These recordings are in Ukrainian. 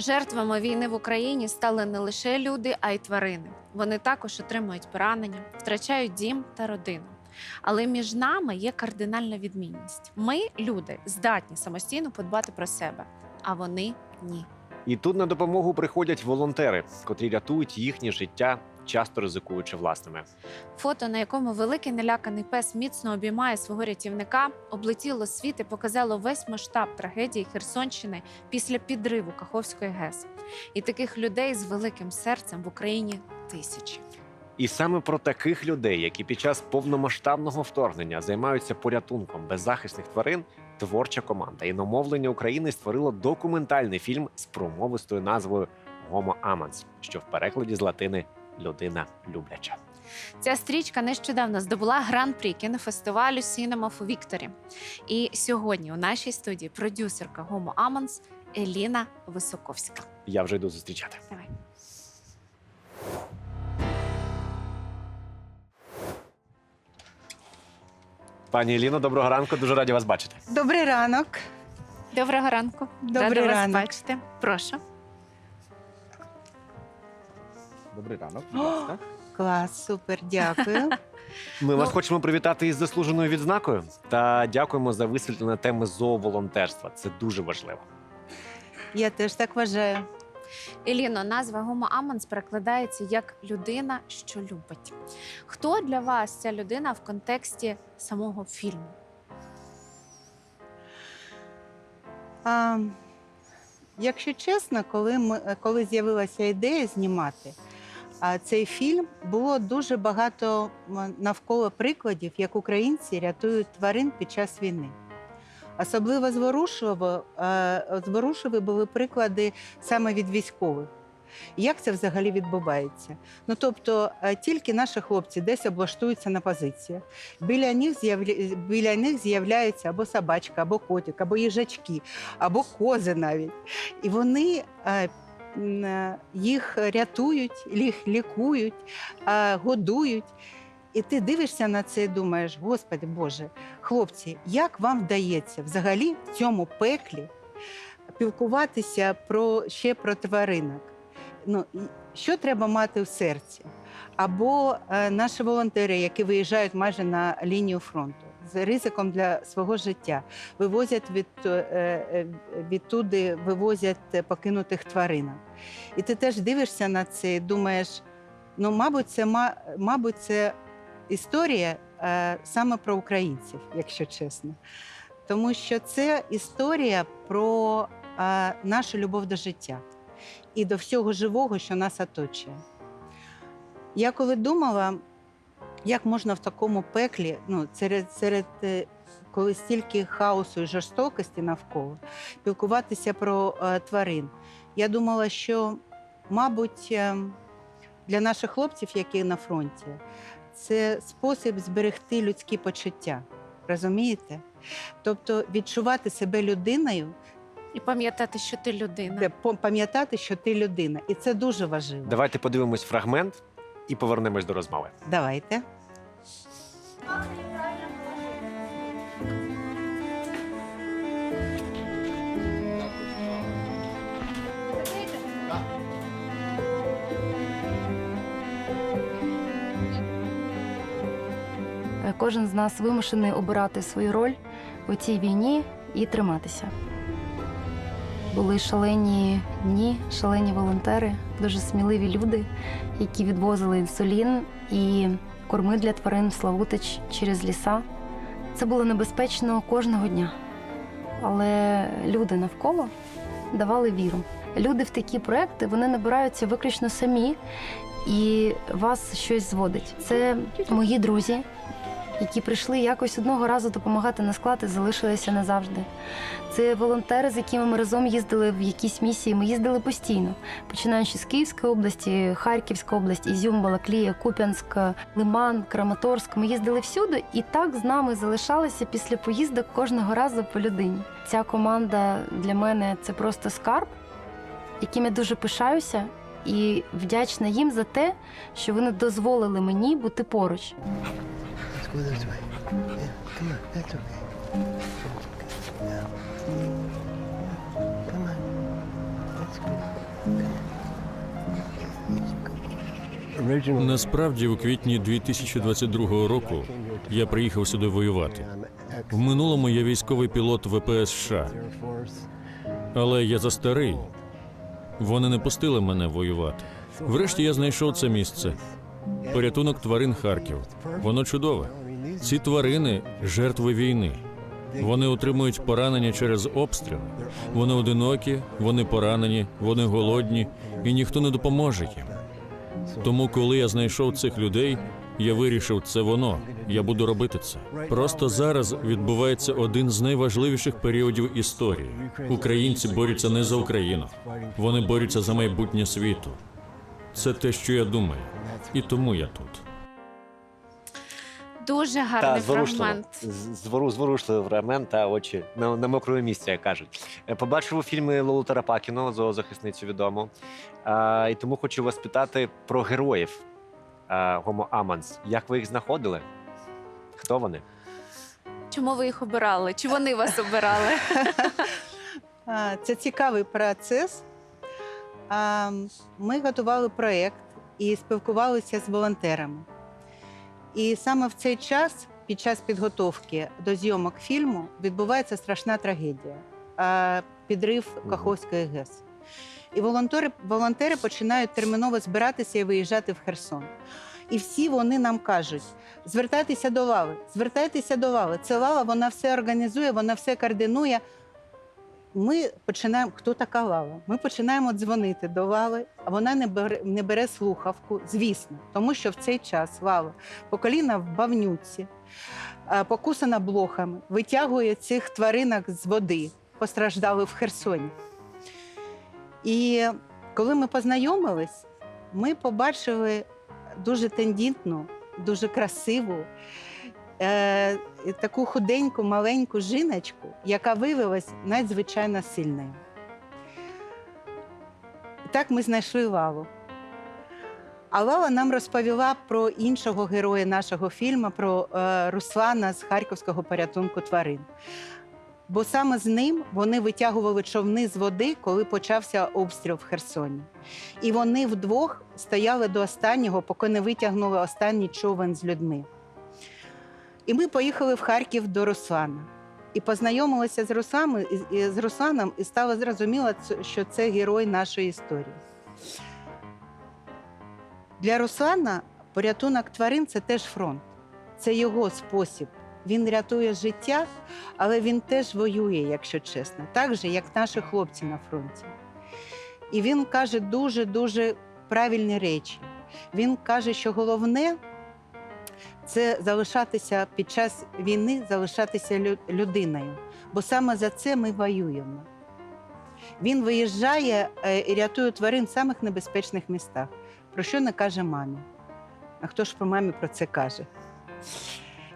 Жертвами війни в Україні стали не лише люди, а й тварини. Вони також отримують поранення, втрачають дім та родину. Але між нами є кардинальна відмінність. Ми, люди, здатні самостійно подбати про себе, а вони ні. І тут на допомогу приходять волонтери, котрі рятують їхнє життя, часто ризикуючи власними. Фото, на якому великий неляканий пес міцно обіймає свого рятівника, облетіло світ і показало весь масштаб трагедії Херсонщини після підриву Каховської ГЕС. І таких людей з великим серцем в Україні тисячі. І саме про таких людей, які під час повномасштабного вторгнення займаються порятунком беззахисних тварин, творча команда іномовлення України створила документальний фільм з промовистою назвою Гомо Аманс, що в перекладі з латини людина любляча. Ця стрічка нещодавно здобула гран-прі кінофестивалю Cinema for Victory. І сьогодні у нашій студії продюсерка Гомо Аманс Еліна Високовська. Я вже йду зустрічати. Давай. Пані Еліно, доброго ранку. Дуже раді вас бачити. Добрий ранок. Доброго ранку. Добрий Рада ранок. вас бачити. Прошу. Добрий ранок. О, Клас, супер, дякую. Ми вас Ну- хочемо привітати із заслуженою відзнакою та дякуємо за висвітлення теми зооволонтерства. Це дуже важливо. Я теж так вважаю. Еліно, назва Гомо Аманс перекладається як людина, що любить. Хто для вас ця людина в контексті самого фільму? А, якщо чесно, коли, ми, коли з'явилася ідея знімати цей фільм, було дуже багато навколо прикладів, як українці рятують тварин під час війни. Особливо е, зворушливі були приклади саме від військових. Як це взагалі відбувається? Ну тобто, е, тільки наші хлопці десь облаштуються на позиціях, біля них з'явля... біля них з'являються або собачка, або котик, або їжачки, або кози навіть. І вони е, їх рятують, їх лікують, е, годують. І ти дивишся на це і думаєш, Господи Боже, хлопці, як вам вдається взагалі в цьому пеклі спілкуватися про ще про тваринок? Ну, що треба мати в серці? Або е, наші волонтери, які виїжджають майже на лінію фронту з ризиком для свого життя, вивозять від, е, е, відтуди, вивозять покинутих тваринок. І ти теж дивишся на це і думаєш, ну, мабуть, це, мабуть, це історія е, саме про українців, якщо чесно. Тому що це історія про нашу любов до життя і до всього живого, що нас оточує. Я коли думала, як можна в такому пеклі, ну, серед, серед е, коли стільки хаосу і жорстокості навколо, спілкуватися про е, тварин, я думала, що, мабуть, е, для наших хлопців, які на фронті, це спосіб зберегти людські почуття. Розумієте? Тобто відчувати себе людиною, І пам'ятати, що ти людина. пам'ятати, що ти людина. І це дуже важливо. Давайте подивимось фрагмент і повернемось до розмови. Давайте. Кожен з нас вимушений обирати свою роль у цій війні і триматися. Були шалені дні, шалені волонтери, дуже сміливі люди, які відвозили інсулін і корми для тварин в Славутич через ліса. Це було небезпечно кожного дня. Але люди навколо давали віру. Люди в такі проекти вони набираються виключно самі, і вас щось зводить. Це мої друзі, які прийшли якось одного разу допомагати на склад і залишилися назавжди. Це волонтери, з якими ми разом їздили в якісь місії. Ми їздили постійно, починаючи з Київської області, Харківська область, Ізюм, Балаклія, Куп'янськ, Лиман, Краматорськ. Ми їздили всюди, і так з нами залишалися після поїздок кожного разу по людині. Ця команда для мене це просто скарб, яким я дуже пишаюся. І вдячна їм за те, що вони дозволили мені бути поруч go this way. Yeah, come on, that's okay. Yeah. Come on, that's good. Come Насправді, у квітні 2022 року я приїхав сюди воювати. В минулому я військовий пілот ВПС США. але я застарий. Вони не пустили мене воювати. Врешті я знайшов це місце. Порятунок тварин Харків. Воно чудове. Ці тварини жертви війни. Вони отримують поранення через обстріли. Вони одинокі, вони поранені, вони голодні, і ніхто не допоможе їм. Тому, коли я знайшов цих людей, я вирішив, це воно. Я буду робити це. Просто зараз відбувається один з найважливіших періодів історії. Українці борються не за Україну, вони борються за майбутнє світу. Це те, що я думаю, і тому я тут. Дуже гарний Та зворушливо. фрагмент. Звору- Зворушливий фрагмент та очі на, на мокрому місці, як кажуть. Е, Побачив у фільмі Лолу Тарапакіно, зоозахисницю відому. А, і тому хочу вас питати про героїв а, Гомо Аманс. Як ви їх знаходили? Хто вони? Чому ви їх обирали? Чи вони вас обирали? Це цікавий процес. Ми готували проєкт і спілкувалися з волонтерами. І саме в цей час, під час підготовки до зйомок фільму, відбувається страшна трагедія підрив Каховської ГЕС. І волонтери, волонтери починають терміново збиратися і виїжджати в Херсон. І всі вони нам кажуть: звертайтеся до лави, звертайтеся до лави. Це лава, вона все організує, вона все координує. Ми починаємо, хто така лава? Ми починаємо дзвонити до лави, а вона не бере, не бере слухавку, звісно, тому що в цей час лава по коліна в бавнюці, покусана блохами, витягує цих тваринок з води, постраждали в Херсоні. І коли ми познайомились, ми побачили дуже тендітну, дуже красиву, е, таку худеньку, маленьку жіночку, яка виявилась надзвичайно сильною. Так ми знайшли Лаву. А Лава нам розповіла про іншого героя нашого фільму, про е, Руслана з Харківського порятунку тварин. Бо саме з ним вони витягували човни з води, коли почався обстріл в Херсоні. І вони вдвох стояли до останнього, поки не витягнули останній човен з людьми. І ми поїхали в Харків до Руслана. І познайомилися з, Русланом, і- з Русланом, і стало зрозуміло, що це герой нашої історії. Для Руслана порятунок тварин це теж фронт, це його спосіб. Він рятує життя, але він теж воює, якщо чесно, так же, як наші хлопці на фронті. І він каже дуже-дуже правильні речі. Він каже, що головне це залишатися під час війни, залишатися лю- людиною, бо саме за це ми воюємо. Він виїжджає е, і рятує тварин в самих небезпечних містах. Про що не каже мамі? А хто ж про мамі про це каже?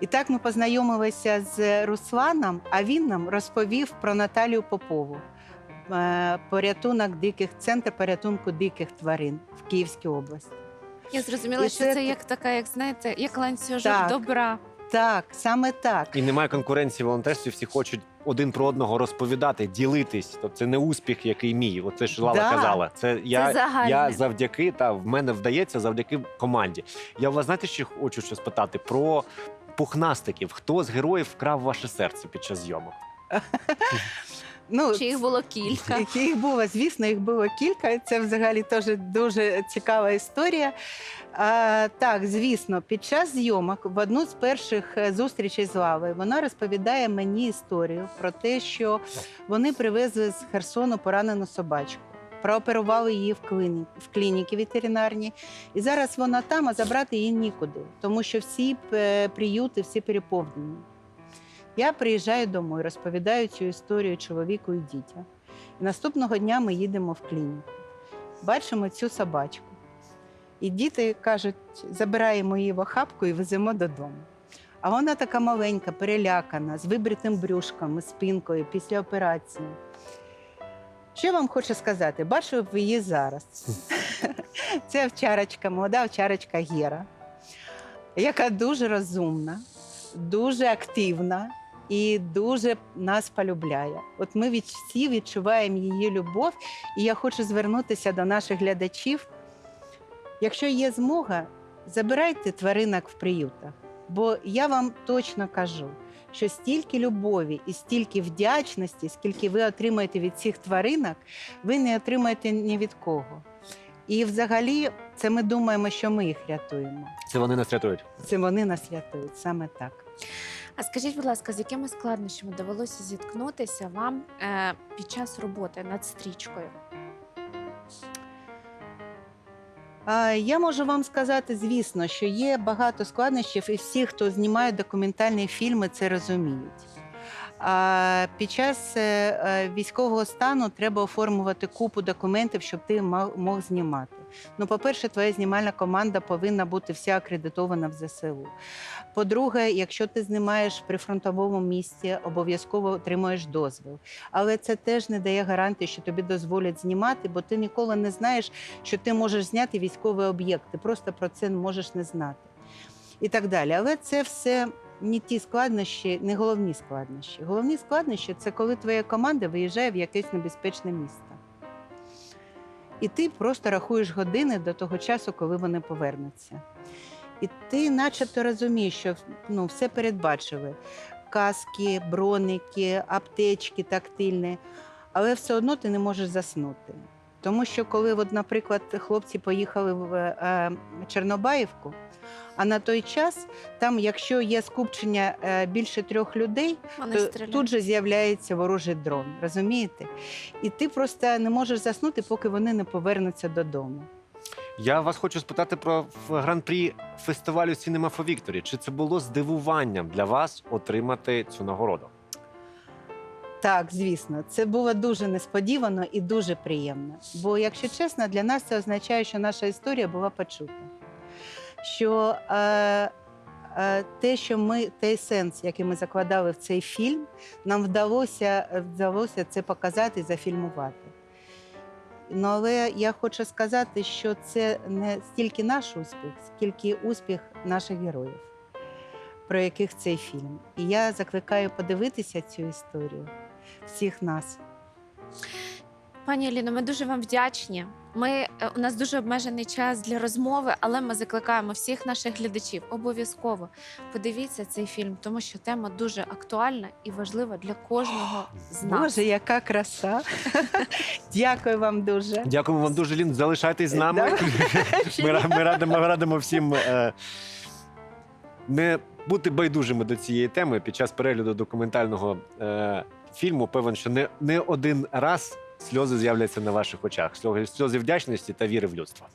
І так ми познайомилися з Русланом, а він нам розповів про Наталію Попову, е, порятунок диких, центр порятунку диких тварин в Київській області. Я зрозуміла, І що це- це як така, як знаєте, як ланцюжок Так. добра. Так, саме так. І немає конкуренції в волонтерстві, всі хочуть один про одного розповідати, ділитись. Тобто це не успіх, який мій. Оце ж Лала Да. казала. Це я, загальне. я завдяки та в мене вдається завдяки команді. Я у вас знаєте, що хочу що спитати про пухнастиків. Хто з героїв вкрав ваше серце під час зйомок? Ну, Чи їх було кілька? Їх- було, звісно, їх було кілька. Це взагалі теж дуже цікава історія. А, так, звісно, під час зйомок в одну з перших е, зустрічей з Лавою вона розповідає мені історію про те, що вони привезли з Херсону поранену собачку. Прооперували її в кліні, в клініки ветеринарній, і зараз вона там, а забрати її нікуди, тому що всі е, приюти, всі переповнені. Я приїжджаю домой, розповідаю цю історію чоловіку і дітям. І наступного дня ми їдемо в клініку. Бачимо цю собачку. І діти кажуть, забираємо її в охапку і веземо додому. А вона така маленька, перелякана, з вибритим брюшком, і спинкою після операції. Що я вам хочу сказати? Бачу її зараз. Це овчарочка, молода овчарочка Гера, яка дуже розумна, дуже активна і дуже нас полюбляє. От ми від, всі відчуваємо її любов, і я хочу звернутися до наших глядачів. Якщо є змога, забирайте тваринок в приютах. Бо я вам точно кажу, що стільки любові і стільки вдячності, скільки ви отримаєте від цих тваринок, ви не отримаєте ні від кого. І взагалі, це ми думаємо, що ми їх рятуємо. Це вони нас рятують. Це вони нас рятують саме так. А скажіть, будь ласка, з якими складнощами довелося зіткнутися вам е, під час роботи над стрічкою? Я можу вам сказати, звісно, що є багато складнощів, і всі, хто знімає документальні фільми, це розуміють. А під час е, е, військового стану треба оформлювати купу документів, щоб ти мав- мог знімати. Ну, по-перше, твоя знімальна команда повинна бути вся акредитована в ЗСУ. По-друге, якщо ти знімаєш в прифронтовому місці, обов'язково отримуєш дозвіл. Але це теж не дає гарантії, що тобі дозволять знімати, бо ти ніколи не знаєш, що ти можеш зняти військовий об'єкт. Ти просто про це можеш не знати. І так далі. Але це все не ті складнощі, не головні складнощі. Головні складнощі це коли твоя команда виїжджає в якесь небезпечне місто. І ти просто рахуєш години до того часу, коли вони повернуться. І ти начебто розумієш, що ну, все передбачили: каски, броники, аптечки тактильні, але все одно ти не можеш заснути. Тому що коли, от, наприклад, хлопці поїхали в е, Чорнобаївку, а на той час, там, якщо є скупчення е, більше трьох людей, Вони то стріляють. тут же з'являється ворожий дрон, розумієте? І ти просто не можеш заснути, поки вони не повернуться додому. Я вас хочу спитати про в- гран-прі фестивалю Cinema for Victory. Чи це було здивуванням для вас отримати цю нагороду? Так, звісно, це було дуже несподівано і дуже приємно. Бо, якщо чесно, для нас це означає, що наша історія була почута. Що е, е, те, що ми, той сенс, який ми закладали в цей фільм, нам вдалося, вдалося це показати і зафільмувати. Ну, але я хочу сказати, що це не стільки наш успіх, скільки успіх наших героїв, про яких цей фільм. І я закликаю подивитися цю історію всіх нас. Пані Аліно, ми дуже вам вдячні. Ми е, у нас дуже обмежений час для розмови, але ми закликаємо всіх наших глядачів обов'язково подивіться цей фільм, тому що тема дуже актуальна і важлива для кожного з нас. Боже, яка краса! Дякую вам дуже. Дякуємо вам дуже, Лін. Залишайтесь з нами. Ми, ми, радимо, ми радимо всім е, не бути байдужими до цієї теми під час перегляду документального е, фільму. Певен, що не, не один раз сльози з'являться на ваших очах. Сльози, сльози вдячності та віри в людство.